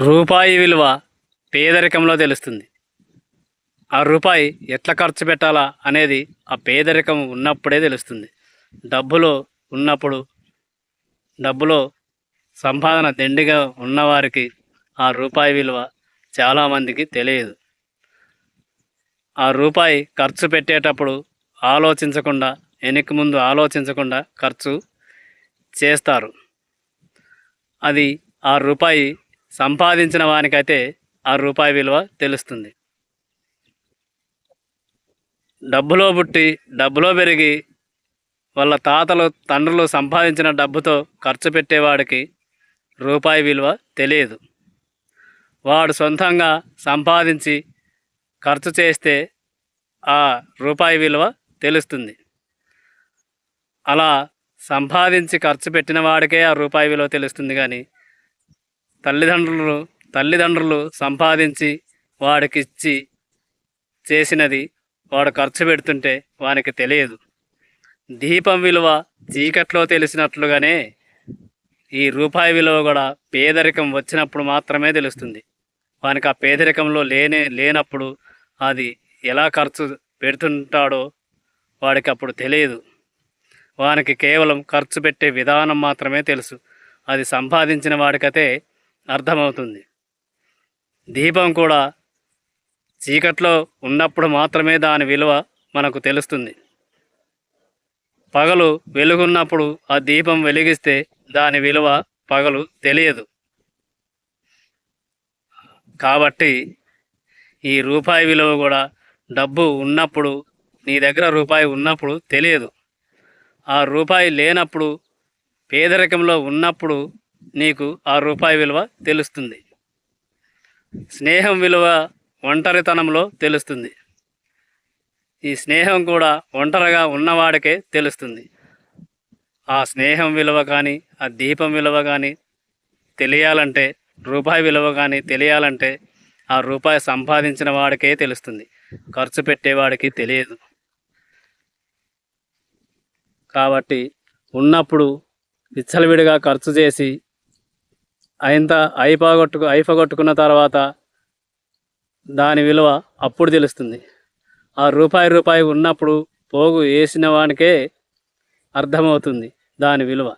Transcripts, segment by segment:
రూపాయి విలువ పేదరికంలో తెలుస్తుంది. ఆ రూపాయి ఎట్లా ఖర్చు పెట్టాలా అనేది ఆ పేదరికం ఉన్నప్పుడే తెలుస్తుంది. డబ్బులో ఉన్నప్పుడు డబ్బులో సంపాదన దండిగా ఉన్నవారికి ఆ రూపాయి విలువ చాలామందికి తెలియదు. ఆ రూపాయి ఖర్చు పెట్టేటప్పుడు ఆలోచించకుండా వెనక్కి ముందు ఆలోచించకుండా ఖర్చు చేస్తారు. అది ఆ రూపాయి సంపాదించిన వానికైతే ఆ రూపాయి విలువ తెలుస్తుంది. డబ్బులో పుట్టి డబ్బులో పెరిగి వాళ్ళ తాతలు తండ్రులు సంపాదించిన డబ్బుతో ఖర్చు పెట్టేవాడికి రూపాయి విలువ తెలియదు. వాడు సొంతంగా సంపాదించి ఖర్చు చేస్తే ఆ రూపాయి విలువ తెలుస్తుంది. అలా సంపాదించి ఖర్చు పెట్టిన వాడికే ఆ రూపాయి విలువ తెలుస్తుంది కానీ తల్లిదండ్రులు తల్లిదండ్రులు సంపాదించి వాడికి ఇచ్చి చేసినది వాడు ఖర్చు పెడుతుంటే వానికి తెలియదు. దీపం విలువ చీకట్లో తెలిసినట్లుగానే ఈ రూపాయి విలువ కూడా పేదరికం వచ్చినప్పుడు మాత్రమే తెలుస్తుంది. వానికి ఆ పేదరికంలో లేనే లేనప్పుడు అది ఎలా ఖర్చు పెడుతుంటాడో వాడికి అప్పుడు తెలియదు. వానికి కేవలం ఖర్చు పెట్టే విధానం మాత్రమే తెలుసు. అది సంపాదించిన వాడికైతే అర్థమవుతుంది. దీపం కూడా చీకట్లో ఉన్నప్పుడు మాత్రమే దాని విలువ మనకు తెలుస్తుంది. పగలు వెలుగున్నప్పుడు ఆ దీపం వెలిగిస్తే దాని విలువ పగలు తెలియదు. కాబట్టి ఈ రూపాయి విలువ కూడా డబ్బు ఉన్నప్పుడు నీ దగ్గర రూపాయి ఉన్నప్పుడు తెలియదు. ఆ రూపాయి లేనప్పుడు పేదరికంలో ఉన్నప్పుడు నీకు ఆ రూపాయి విలువ తెలుస్తుంది. స్నేహం విలువ ఒంటరితనంలో తెలుస్తుంది. ఈ స్నేహం కూడా ఒంటరిగా ఉన్నవాడికే తెలుస్తుంది. ఆ స్నేహం విలువ కానీ ఆ దీపం విలువ కానీ తెలియాలంటే రూపాయి విలువ కానీ తెలియాలంటే ఆ రూపాయి సంపాదించిన వాడికే తెలుస్తుంది. ఖర్చు పెట్టేవాడికి తెలియదు. కాబట్టి ఉన్నప్పుడు విచ్చలవిడిగా ఖర్చు చేసి అయింత అయిపోగొట్టుకు అయిపోగొట్టుకున్న తర్వాత దాని విలువ అప్పుడు తెలుస్తుంది. ఆ రూపాయి రూపాయి ఉన్నప్పుడు పోగు వేసిన వానికే అర్థమవుతుంది దాని విలువ.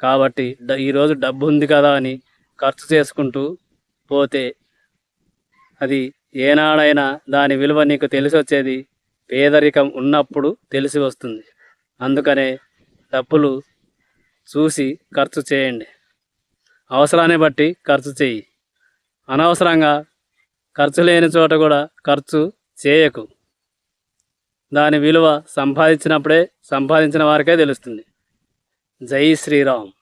కాబట్టి ఈరోజు డబ్బు ఉంది కదా అని ఖర్చు చేసుకుంటూ పోతే అది ఏనాడైనా దాని విలువ నీకు తెలిసి వచ్చేది పేదరికం ఉన్నప్పుడు తెలిసి వస్తుంది. అందుకనే డబ్బులు చూసి ఖర్చు చేయండి. అవసరాన్ని బట్టి ఖర్చు చేయి. అనవసరంగా ఖర్చు లేని చోట కూడా ఖర్చు చేయకు. దాని విలువ సంపాదించినప్పుడే సంపాదించిన వారికే తెలుస్తుంది. జై శ్రీరామ్.